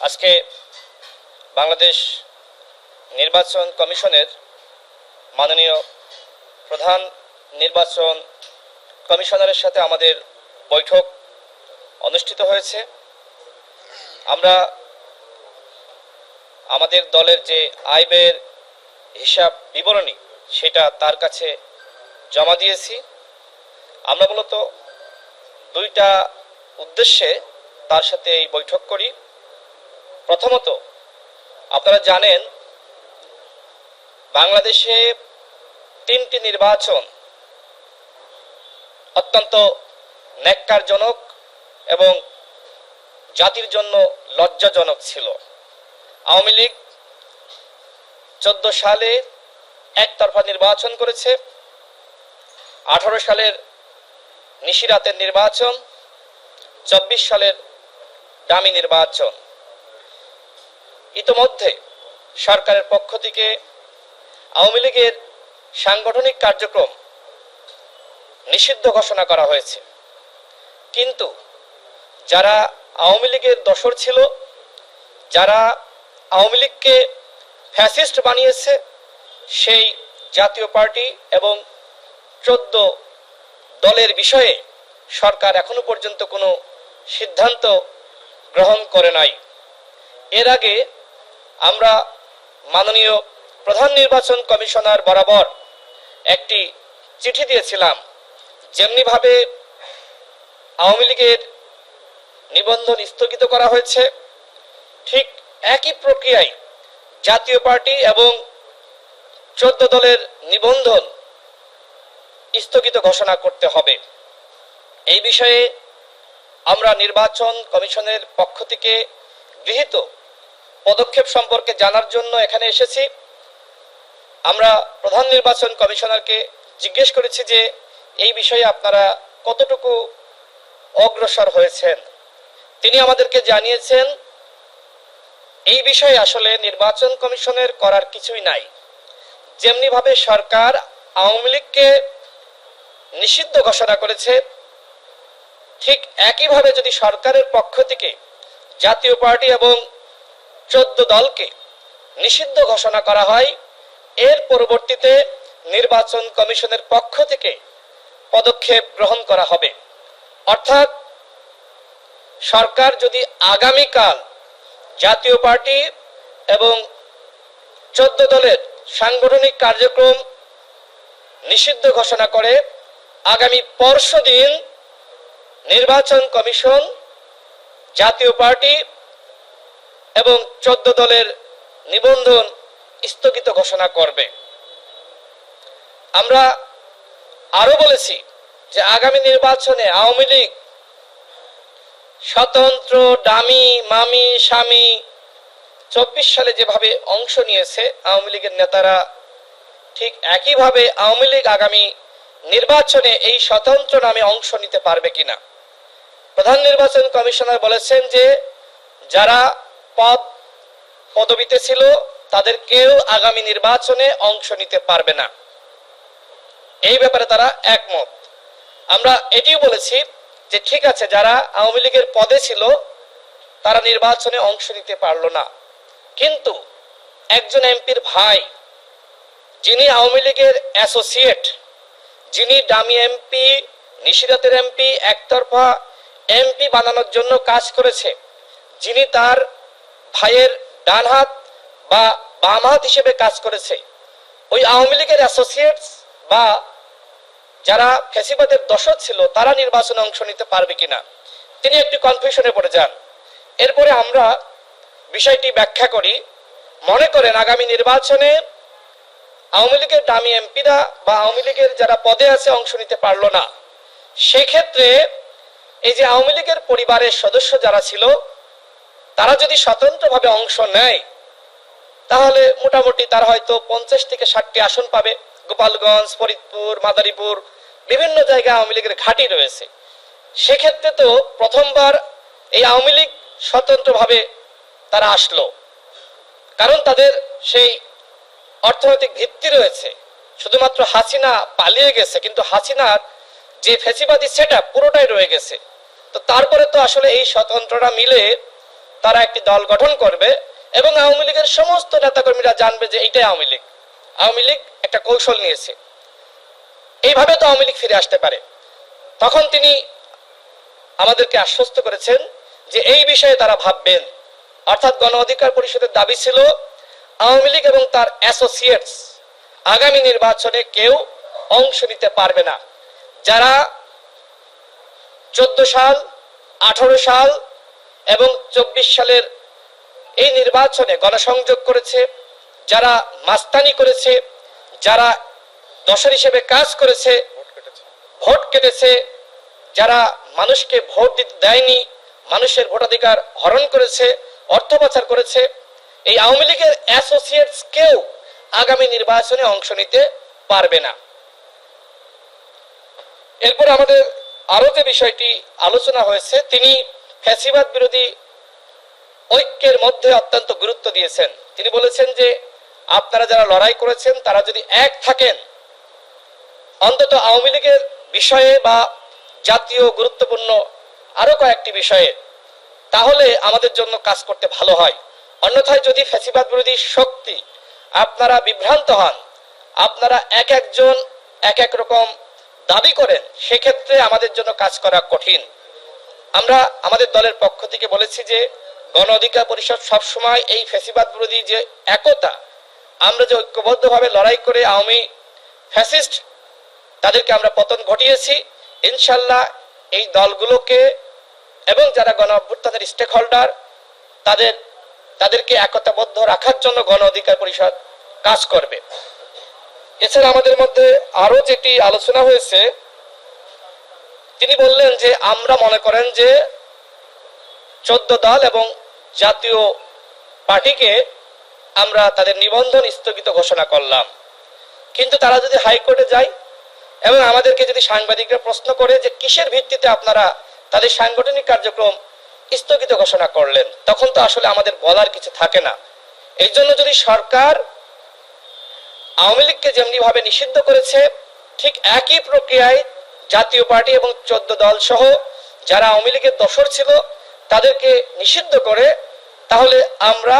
আজকে বাংলাদেশ নির্বাচন কমিশনের মাননীয় প্রধান নির্বাচন কমিশনারের সাথে আমাদের বৈঠক অনুষ্ঠিত হয়েছে। আমরা আমাদের দলের যে আয় ব্যয়ের হিসাব বিবরণী, সেটা তার কাছে জমা দিয়েছি। আমরা মূলত দুইটা উদ্দেশ্যে তার সাথে এই বৈঠক করি। প্রথমত, আপনারা জানেন, বাংলাদেশে তিনটি নির্বাচন অত্যন্ত ন্যাক্কারজনক এবং জাতির জন্য লজ্জাজনক ছিল। আওয়ামী লীগ চোদ্দ সালে একতরফা নির্বাচন করেছে, আঠারো সালের নিশিরাতের নির্বাচন, চব্বিশ সালের দামি নির্বাচন। ইতোমধ্যে সরকারের পক্ষ থেকে আওয়ামী লীগের সাংগঠনিক কার্যক্রম নিষিদ্ধ ঘোষণা করা হয়েছে। কিন্তু যারা আওয়ামী লীগের দশর ছিল, যারা আওয়ামী লীগকে ফ্যাসিস্ট বানিয়েছে, সেই জাতীয় পার্টি এবং চোদ্দ দলের বিষয়ে সরকার এখনও পর্যন্ত কোনো সিদ্ধান্ত গ্রহণ করে নাই। এর আগে আমরা মাননীয় প্রধান নির্বাচন কমিশনার বরাবর একটি চিঠি দিয়েছিলাম। যেমনিভাবে আওয়ামী লীগের নিবন্ধন স্থগিত করা হয়েছে, ঠিক একই প্রক্রিয়ায় জাতীয় পার্টি এবং চোদ্দ দলের নিবন্ধন স্থগিত ঘোষণা করতে হবে। এই বিষয়ে আমরা নির্বাচন কমিশনের পক্ষ থেকে গৃহীত পদক্ষেপ সম্পর্কে জানার জন্য এখানে এসেছি। আমরা প্রধান নির্বাচন কমিশনারকে জিজ্ঞেস করেছি যে, এই বিষয়ে আপনারা কতটুকু অগ্রসর হয়েছেন? তিনি আমাদেরকে জানিয়েছেন, এই বিষয়ে আসলে নির্বাচন কমিশনের করার কিছুই নাই। যেমনিভাবে সরকার আওয়ামী লীগকে নিষিদ্ধ ঘোষণা করেছে, ঠিক একইভাবে যদি সরকারের পক্ষ থেকে জাতীয় পার্টি এবং চোদ্দ দলকে নিষিদ্ধ ঘোষণা করা হয়। এর পরবর্তীতে নির্বাচন কমিশনের পক্ষ থেকে পদক্ষেপ গ্রহণ করা হবে। অর্থাৎ সরকার যদি আগামীকাল জাতীয় পার্টি এবং চোদ্দ দলের সাংগঠনিক কার্যক্রম নিষিদ্ধ ঘোষণা করে, আগামী পরশু দিন নির্বাচন কমিশন জাতীয় পার্টি এবং চোদ্দ দলের নিবন্ধন স্থগিত ঘোষণা করবে। আমরা আরও বলেছি যে আগামী নির্বাচনে আওয়ামী লীগ স্বতন্ত্র ডামি মামি, স্বামী চব্বিশ সালে যেভাবে অংশ নিয়েছে আওয়ামী লীগের নেতারা, ঠিক একইভাবে আওয়ামী লীগ আগামী নির্বাচনে এই স্বতন্ত্র নামে অংশ নিতে পারবে কিনা। প্রধান নির্বাচন কমিশনার বলেছেন যে যারা পদ পদবিতে ছিল, তাদের কেউ আগামী নির্বাচনে অংশ নিতে পারবে না। এই ব্যাপারে তারা একমত। আমরা এটিও বলেছি যে ঠিক আছে, যারা আওয়ামী লীগের পদে ছিল, তারা নির্বাচনে অংশ নিতে পারল না। কিন্তু একজন এমপির ভাই, যিনি আওয়ামী লীগের অ্যাসোসিয়েট, যিনি ডামি এমপি, নিশিরাতের এমপি, একতরফা এমপি বানানোর জন্য কাজ করেছে, যিনি তার ভাইয়ের ডান হাত বা বাম হাত হিসেবে কাজ করেছে। ওই আওয়ামী লীগের অ্যাসোসিয়েটস বা যারা ফেসিবাদের দশক ছিল, তারা নির্বাচনে অংশ নিতে পারবে কিনা? তিনি একটি কনফিউশনে পড়ে যান। এরপরে আমরা বিষয়টি ব্যাখ্যা করি। মনে করেন, আগামী নির্বাচনে আওয়ামী লীগের দামি এমপিরা বা আওয়ামী লীগের যারা পদে আছে অংশ নিতে পারল না। সেক্ষেত্রে এই যে আওয়ামী লীগের পরিবারের সদস্য যারা ছিল তারা যদি স্বতন্ত্রভাবে অংশ নেয়, তাহলে মোটামুটি তারা হয়তো পঞ্চাশ থেকে ষাটটি আসন পাবে। গোপালগঞ্জ, ফরিদপুর, মাদারীপুর, বিভিন্ন জায়গায় আওয়ামী লীগের ঘাঁটি রয়েছে। সেক্ষেত্রে তো প্রথমবার এই আওয়ামী লীগ স্বতন্ত্রভাবে তারা আসলো। কারণ তাদের সেই অর্থনৈতিক ভিত্তি রয়েছে। শুধুমাত্র হাসিনা পালিয়ে গেছে, কিন্তু হাসিনার যে ফেসিবাদী সেটা পুরোটাই রয়ে গেছে। তো তারপরে তো আসলে এই স্বতন্ত্ররা মিলে তারা একটি দল গঠন করবে এবং আওয়ামী লীগের সমস্ত নেতাকর্মীরা জানবে যে এটাই আওয়ামী লীগ। আওয়ামী লীগ একটা কৌশল নিয়েছে। এইভাবে তো আওয়ামী লীগ ফিরে আসতে পারে। তখন তিনি আমাদেরকে আশ্বস্ত করেছেন যে এই বিষয়ে তারা ভাববেন। অর্থাৎ গণ অধিকার পরিষদের দাবি ছিল, আওয়ামী লীগ এবং তার অ্যাসোসিয়েটস আগামী নির্বাচনে কেউ অংশ নিতে পারবে না। যারা চোদ্দ সাল, আঠারো সাল এবং চব্বিশ সালের এই নির্বাচনে গণসংযোগ করেছে, যারা মাস্তানি করেছে, যারা দশর হিসেবে কাজ করেছে, ভোট কেটেছে, যারা মানুষকে ভোট দিতে দেয়নি, মানুষের ভোটাধিকার হরণ করেছে, অর্থ পাচার করেছে, এই আওয়ামী লীগের অ্যাসোসিয়েটস কেউ আগামী নির্বাচনে অংশ নিতে পারবে না। এরপর আমাদের আরও যে বিষয়টি আলোচনা হয়েছে, তিনি ফ্যাসিবাদ বিরোধী ঐক্যের মধ্যে অত্যন্ত গুরুত্ব দিয়েছেন। তিনি বলেছেন যে, আপনারা যারা লড়াই করেছেন, তারা যদি এক থাকেন, অন্তত আওয়ামী লীগের বিষয়ে বা জাতীয় গুরুত্বপূর্ণ আরও কয়েকটি বিষয়ে, তাহলে আমাদের জন্য কাজ করতে ভালো হয়। অন্যথায় যদি ফ্যাসিবাদ বিরোধী শক্তি আপনারা বিভ্রান্ত হন, আপনারা এক একজন এক এক রকম দাবি করেন, সেক্ষেত্রে আমাদের জন্য কাজ করা কঠিন। আমরা আমাদের দলের পক্ষ থেকে বলেছি যে গণ অধিকার পরিষদ সবসময় এই ফ্যাসিবাদ বিরোধী যে একতা, আমরা যে ঐক্যবদ্ধভাবে লড়াই করে আওয়ামী ফ্যাসিস্ট, তাদেরকে আমরা পতন ঘটিয়েছি। ইনশাল্লাহ এই দলগুলোকে এবং যারা গণ অভ্যুত্থানের স্টেক হোল্ডার তাদের, তাদেরকে একতাবদ্ধ রাখার জন্য গণ অধিকার পরিষদ কাজ করবে। এছাড়া আমাদের মধ্যে আরও যেটি আলোচনা হয়েছে তিনি বললেন যে, আমরা মনে করেন যে চোদ্দ দল এবং জাতীয় পার্টিকে আমরা তাদের নিবন্ধন স্থগিত ঘোষণা করলাম। কিন্তু তারা যদি হাইকোর্টে যায় এবং আমাদেরকে যদি সাংবাদিকরা প্রশ্ন করে যে, কিসের ভিত্তিতে আপনারা তাদের সাংগঠনিক কার্যক্রম স্থগিত ঘোষণা করলেন, তখন তো আসলে আমাদের বলার কিছু থাকে না। এই জন্য যদি সরকার আওয়ামী লীগকে যেমনি ভাবে নিষিদ্ধ করেছে, ঠিক একই প্রক্রিয়ায় জাতীয় পার্টি এবং চোদ্দ দল সহ যারা আওয়ামী লীগের দোসর ছিল, তাদেরকে নিষিদ্ধ করে তাহলে আমরা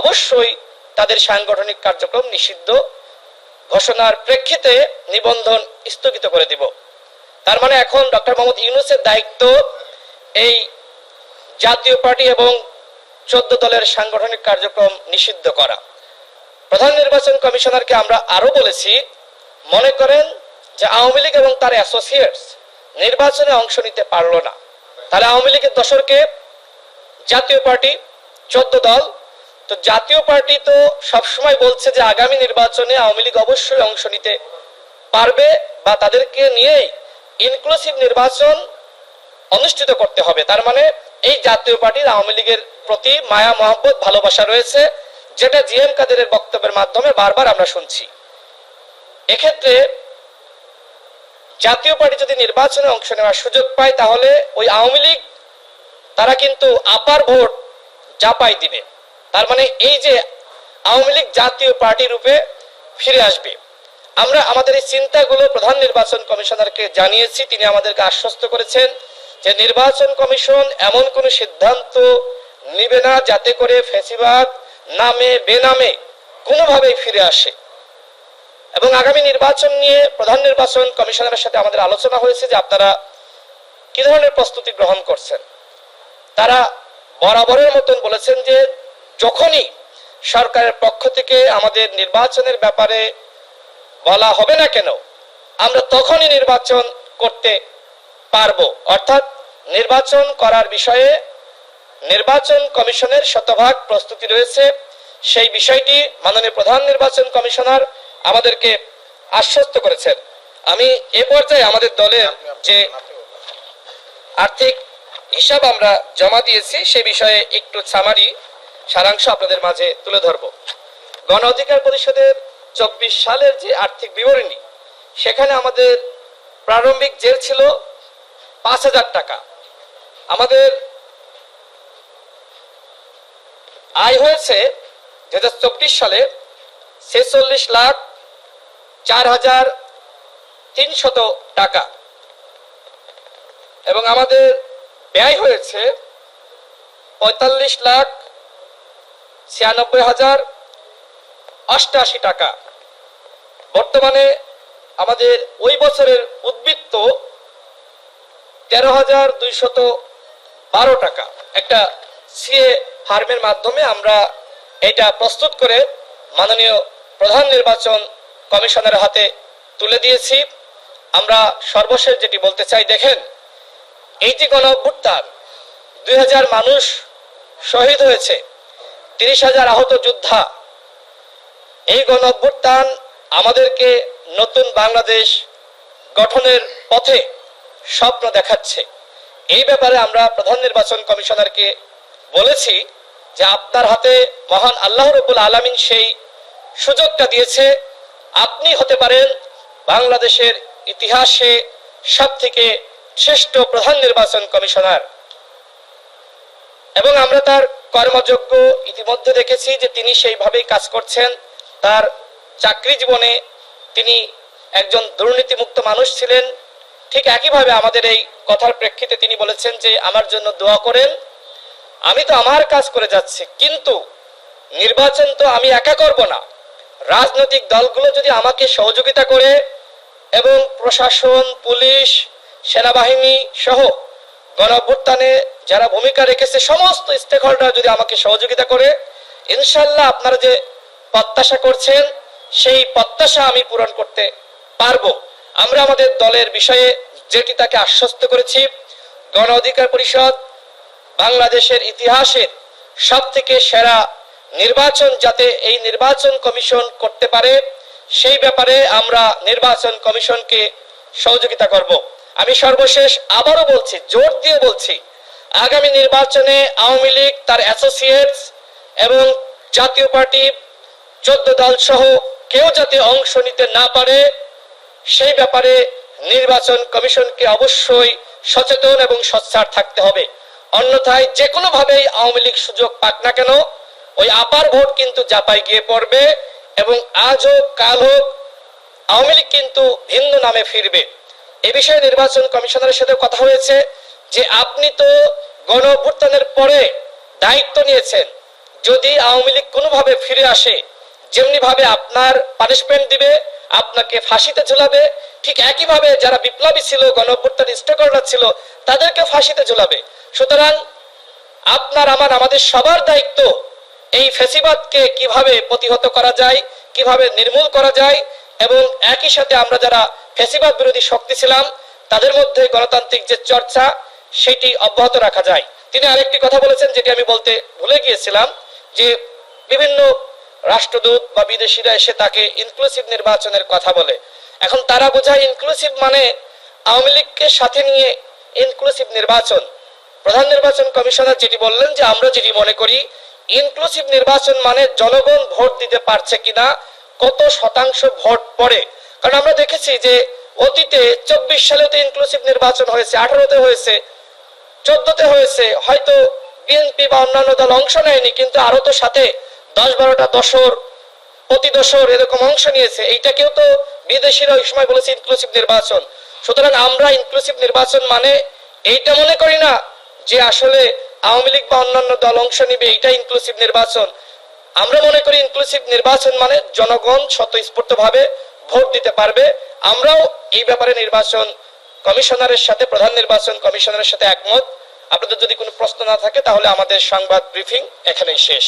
অবশ্যই তাদের সাংগঠনিক কার্যক্রম নিষিদ্ধ ঘোষণার প্রেক্ষিতে নিবন্ধন স্থগিত করে দিব। তার মানে এখন ডক্টর মোহাম্মদ ইউনুসের দায়িত্ব এই জাতীয় পার্টি এবং চোদ্দ দলের সাংগঠনিক কার্যক্রম নিষিদ্ধ করা। প্রধান নির্বাচন কমিশনারকে আমরা আরও বলেছি, মনে করেন যে আওয়ামী লীগ এবং তার অ্যাসোসিয়েটস নির্বাচনে অংশ নিতে পারল না। তাহলে আওয়ামী লীগের দশরকে জাতীয় পার্টি, চোদ্দ দল। তো জাতীয় পার্টি তো সবসময় বলছে যে আগামী নির্বাচনে আওয়ামী লীগ অবশ্যই অংশ নিতে পারবে বা তাদেরকে নিয়েই ইনক্লুসিভ নির্বাচন অনুষ্ঠিত করতে হবে। তার মানে এই জাতীয় পার্টির আওয়ামী লীগের প্রতি মায়া, মহব্বত, ভালোবাসা রয়েছে, যেটা জিএম কাদেরের বক্তব্যের মাধ্যমে বারবার আমরা শুনছি। এক্ষেত্রে জাতীয় পার্টি যদি নির্বাচনে অংশ নেওয়ার সুযোগ পায়, তাহলে ওই আওয়ামী লীগ, তারা কিন্তু আপার ভোট জাপাই দিবে। তার মানে এই যে আওয়ামী লীগ জাতীয় পার্টি রূপে ফিরে আসবে। আমরা আমাদের এই চিন্তাগুলো প্রধান নির্বাচন কমিশনারকে জানিয়েছি, তিনি আমাদেরকে আশ্বস্ত করেছেন যে নির্বাচন কমিশন এমন কোন সিদ্ধান্ত নিবে না যাতে করে ফেসিবাদ নামে, বেনামে কোনোভাবেই ফিরে আসে। এবং আগামী নির্বাচন নিয়ে প্রধান নির্বাচন কমিশনারের সাথে আমাদের আলোচনা হয়েছে যে আপনারা কি ধরনের প্রস্তুতি গ্রহণ করছেন। তারা বরাবরের মতন বলেছেন যে যখনই সরকারের পক্ষ থেকে আমাদের নির্বাচনের ব্যাপারে বলা হবে না কেন, আমরা তখনই নির্বাচন করতে পারব। অর্থাৎ নির্বাচন করার বিষয়ে নির্বাচন কমিশনের শতভাগ প্রস্তুতি রয়েছে। সেই বিষয়টি মাননীয় প্রধান নির্বাচন কমিশনার আমাদেরকে আশ্বস্ত করেছেন। আমি এ পর্যায়ে আমাদের দলের যে আর্থিক হিসাব আমরা জমা দিয়েছি, সে বিষয়ে একটু সামারি সারাংশ আপনাদের মাঝে তুলে ধরব। গণ অধিকার পরিষদের চব্বিশ সালের যে আর্থিক বিবরণী, সেখানে আমাদের প্রারম্ভিক জের ছিল পাঁচ হাজার টাকা। আমাদের আয় হয়েছে দু সালে ছেচল্লিশ লাখ চার হাজার তিনশত টাকা। এবং আমাদের ব্যয় হয়েছে পঁয়তাল্লিশ লাখ ছিয়ানব্বই হাজার অষ্টাশি টাকা। বর্তমানে আমাদের ওই বছরের উদ্বৃত্ত তেরো হাজার দুইশত বারো টাকা। একটা সিএ ফার্মের মাধ্যমে আমরা এটা প্রস্তুত করে মাননীয় প্রধান নির্বাচন কমিশনের হাতে তুলে দিয়েছি। আমরা সর্বশেষ যেটি বলতে চাই, দেখেন, এই যে গণ অভ্যুত্থান, দুই হাজার মানুষ শহীদ হয়েছে, তিরিশ হাজার আহত যোদ্ধা, এই গণ অভ্যুত্থান আমাদেরকে নতুন বাংলাদেশ গঠনের পথে স্বপ্ন দেখাচ্ছে। এই ব্যাপারে আমরা প্রধান নির্বাচন কমিশনারকে বলেছি যে আপনার হাতে মহান আল্লাহ রবুল আলমিন সেই সুযোগটা দিয়েছে। আপনি হতে পারেন বাংলাদেশের ইতিহাসে সব থেকে শ্রেষ্ঠ প্রধান নির্বাচন কমিশনার। এবং আমরা তার কর্মযোগ্য ইতিমধ্যে দেখেছি যে তিনি সেইভাবেই কাজ করছেন। তার চাকরি জীবনে তিনি একজন দুর্নীতিমুক্ত মানুষ ছিলেন। ঠিক একইভাবে আমাদের এই কথার প্রেক্ষিতে তিনি বলেছেন যে, আমার জন্য দোয়া করেন, আমি তো আমার কাজ করে যাচ্ছি, কিন্তু নির্বাচন তো আমি একা করব না। রাজনৈতিক দলগুলো যদি আমাকে সহযোগিতা করে এবং প্রশাসন, পুলিশ, সেনাবাহিনী সহ গণঅভ্যুত্থানে যারা ভূমিকা রেখেছে, সমস্ত স্টেক হোল্ডার যদি আমাকে সহযোগিতা করে, ইনশাল্লাহ আপনারা যে প্রত্যাশা করছেন, সেই প্রত্যাশা আমি পূরণ করতে পারব। আমরা আমাদের দলের বিষয়ে যেটি তাকে আশ্বস্ত করেছি, গণ অধিকার পরিষদ বাংলাদেশের ইতিহাসের সব থেকে সেরা নির্বাচন যাতে এই নির্বাচন কমিশন করতে পারে, সেই ব্যাপারে আমরা নির্বাচন কমিশনকে সহযোগিতা করব। আমি সর্বশেষ আবারও বলছি, জোর দিয়ে বলছি, আগামী নির্বাচনে আওয়ামী লীগ, তার অ্যাসোসিয়েটস এবং জাতীয় পার্টি, চোদ্দ দল সহ কেউ যাতে অংশ নিতে না পারে, সেই ব্যাপারে নির্বাচন কমিশনকে অবশ্যই সচেতন এবং সচ্ছার থাকতে হবে। অন্যথায় যে কোনোভাবেই আওয়ামী লীগ সুযোগ পাক না কেন ওই আপার ভোট কিন্তু জাপায় গিয়ে পড়বে এবং আজ হোক কাল হোক, আওয়ামী লীগ কিন্তু ভিন্ন নামে ফিরবে। এ বিষয়ে নির্বাচন কমিশনারের সাথে কথা হয়েছে যে আপনি তো গণ অভ্যুত্থানের পরে দায়িত্ব নিয়েছেন, যদি আওয়ামী লীগ কোনোভাবে ফিরে আসে যেমনি ভাবে আপনার পানিশমেন্ট দিবে, আপনাকে ফাঁসিতে ঝুলাবে, ঠিক একইভাবে যারা বিপ্লবী ছিল গণ অভ্যুত্থান স্টেকহোল্ডার ছিল তাদেরকে ফাঁসিতে ঝুলাবে। সুতরাং আপনার, আমার, আমাদের সবার দায়িত্ব এই ফেসিবাদকে কীভাবে প্রতিহত করা যায়, কীভাবে নির্মূল করা যায় এবং একই সাথে আমরা যারা ফেসিবাদ বিরোধী শক্তি ছিলাম, তাদের মধ্যে গণতান্ত্রিক যে চর্চা, সেটি অব্যাহত রাখা যায়। তিনি আরেকটি কথা বলেছেন, যেটি আমি বলতে ভুলে গিয়েছিলাম, যে বিভিন্ন রাষ্ট্রদূত বা বিদেশিরা এসে তাকে ইনক্লুসিভ নির্বাচনের কথা বলে। এখন তারা বোঝায় ইনক্লুসিভ মানে আওয়ামী লীগকে সাথে নিয়ে ইনক্লুসিভ নির্বাচন। প্রধান নির্বাচন কমিশনার যেটি বললেন যে আমরা যেটি মনে করি ইনক্লুসিভ নির্বাচন মানে জনগণ ভোট দিতে পারছে কিনা, কত শতাংশ ভোট পড়ে? কারণ আমরা দেখেছি যে অতীতে চব্বিশ সালে তো ইনক্লুসিভ নির্বাচন হয়েছে, আঠারোতে হয়েছে, চোদ্দতে হয়েছে, হয়তো বিএনপি বা অন্যান্য দল অংশ নেয়নি, কিন্তু আরও তো সাথে দশ বারোটা দশর, প্রতি দশর এরকম অংশ নিয়েছে। এইটাকেও তো বিদেশিরা ওই সময় বলেছে ইনক্লুসিভ নির্বাচন। সুতরাং আমরা ইনক্লুসিভ নির্বাচন মানে এইটা মনে করি না যে আসলে আওয়ামী লীগ বা অন্যান্য দল অংশ নিবে এইটা ইনক্লুসিভ নির্বাচন। আমরা মনে করি ইনক্লুসিভ নির্বাচন মানে জনগণ স্বতঃস্ফূর্ত ভাবে ভোট দিতে পারবে। আমরাও এই ব্যাপারে নির্বাচন কমিশনারের সাথে, প্রধান নির্বাচন কমিশনারের সাথে একমত। আপনাদের যদি কোনো প্রশ্ন না থাকে, তাহলে আমাদের সংবাদ ব্রিফিং এখানেই শেষ।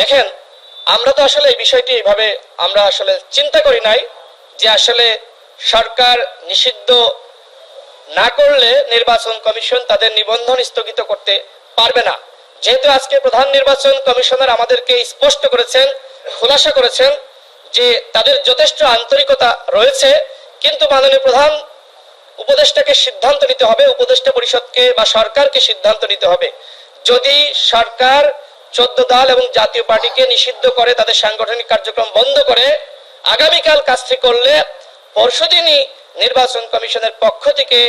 দেখেন, আমরা তো আসলে এই বিষয়টি এইভাবে আমরা আসলে চিন্তা করি নাই যে আসলে সরকার নিষিদ্ধ না করলে নির্বাচন কমিশন তাদের নিবন্ধন স্থগিত করতে পারবে না। যেহেতু আজকে প্রধান নির্বাচন কমিশনার আমাদেরকে স্পষ্ট করেছেন, খোলাসা করেছেন যে তাদের যথেষ্ট আন্তরিকতা রয়েছে, কিন্তু মাননীয় প্রধান উপদেষ্টাকে সিদ্ধান্ত নিতে হবে, উপদেষ্টা পরিষদকে বা সরকারকে সিদ্ধান্ত নিতে হবে। যদি সরকার চোদ্দ দল এবং জাতীয় পার্টিকে নিষিদ্ধ করে, তাদের সাংগঠনিক কার্যক্রম বন্ধ করে, আগামীকাল কাজটি করলে পরশুদিনই নির্বাচন কমিশনের পক্ষ থেকে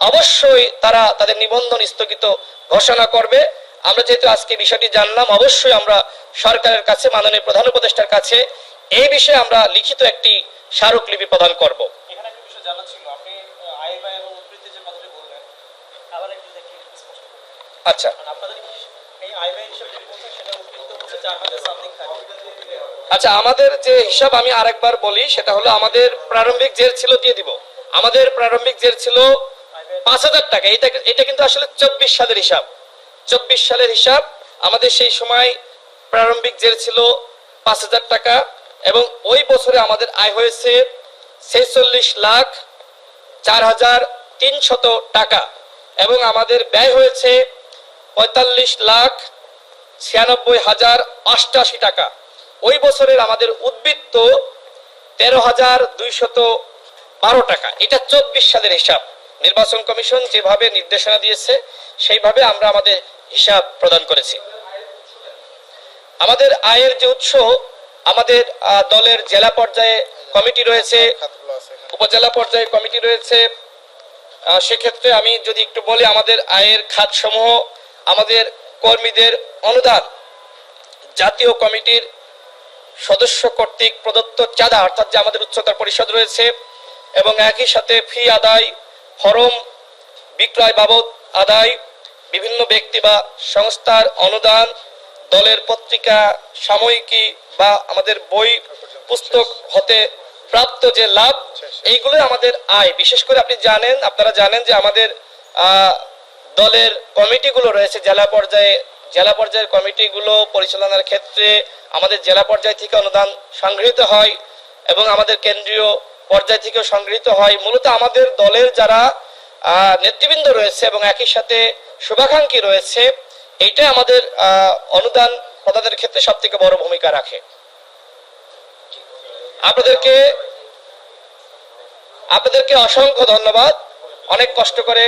অবশ্যই তারা তাদের নিবন্ধন স্থগিত ঘোষণা করবে। আমরা যেহেতু আজকে বিষয়টি জানলাম অবশ্যই আমরা সরকারের কাছে মাননীয় প্রধান উপদেষ্টার কাছে এই বিষয়ে আমরা লিখিত একটি স্মারকলিপি প্রদান করব। আচ্ছা। আপনাদের এই আইবাই হিসেবে যে বলছেন সেটা উদ্বৃত্ত হচ্ছে চার হাজার সামথিং থাকে আচ্ছা আমাদের যে হিসাব আমি আরেকবার বলি, সেটা হলো আমাদের প্রারম্ভিক জের ছিল দিয়ে দিব। আমাদের প্রারম্ভিক জের ছিল পাঁচ হাজার টাকা। এটা এটা কিন্তু আসলে চব্বিশ সালের হিসাব। চব্বিশ সালের হিসাব, আমাদের সেই সময় প্রারম্ভিক জের ছিল পাঁচ হাজার টাকা এবং ওই বছরে আমাদের আয় হয়েছে ছেচল্লিশ লাখ চার হাজার তিনশত টাকা এবং আমাদের ব্যয় হয়েছে পঁয়তাল্লিশ লাখ ছিয়ানব্বই হাজার অষ্টাশি টাকা। ওই বছরের আমাদের উদ্বৃত্ত তেরো হাজার দুইশত বারো টাকা। এটা চব্বিশ সালের হিসাব। নির্বাচন কমিশন যেভাবে নির্দেশনা দিয়েছে, সেইভাবে আমরা আমাদের হিসাব প্রদান করেছি। আমাদের আয়ের যে উৎস, আমাদের দলের জেলা পর্যায়ে কমিটি রয়েছে, উপজেলা পর্যায়ে কমিটি রয়েছে। সেক্ষেত্রে আমি যদি একটু বলি, আমাদের আয়ের খাতসমূহ, আমাদের কর্মীদের অনুদান। জাতীয় কমিটির সদস্য কর্তৃক প্রদত্ত চাঁদা, অর্থাৎ যে আমাদের উচ্চতর পরিষদ রয়েছে, এবং একই সাথে ফি আদায়, ফরম বিক্রয় বাবদ আদায়, বিভিন্ন ব্যক্তি বা সংস্থার অনুদান, দলের পত্রিকা, সাময়িকী বা আমাদের বই, পুস্তক হতে প্রাপ্ত যে লাভ এইগুলো আমাদের আয়। বিশেষ করে আপনি জানেন, আপনারা জানেন যে আমাদের দলের কমিটিগুলো রয়েছে, জেলা পর্যায়ে জেলা পর্যায়ের কমিটিগুলো পরিচালনার ক্ষেত্রে আমাদের জেলা পর্যায় থেকে অনুদান সংগৃহীত হয় এবং আমাদের কেন্দ্রীয় পর্যায় থেকেও সংগৃহীত হয়। মূলত আমাদের দলের যারা নেতৃবৃন্দ রয়েছে এবং একই সাথে শুভাকাঙ্ক্ষী রয়েছে, এইটাই আমাদের অনুদান প্রদানের ক্ষেত্রে সব থেকে বড় ভূমিকা রাখে। আপনাদেরকে আপনাদেরকে অসংখ্য ধন্যবাদ। অনেক কষ্ট করে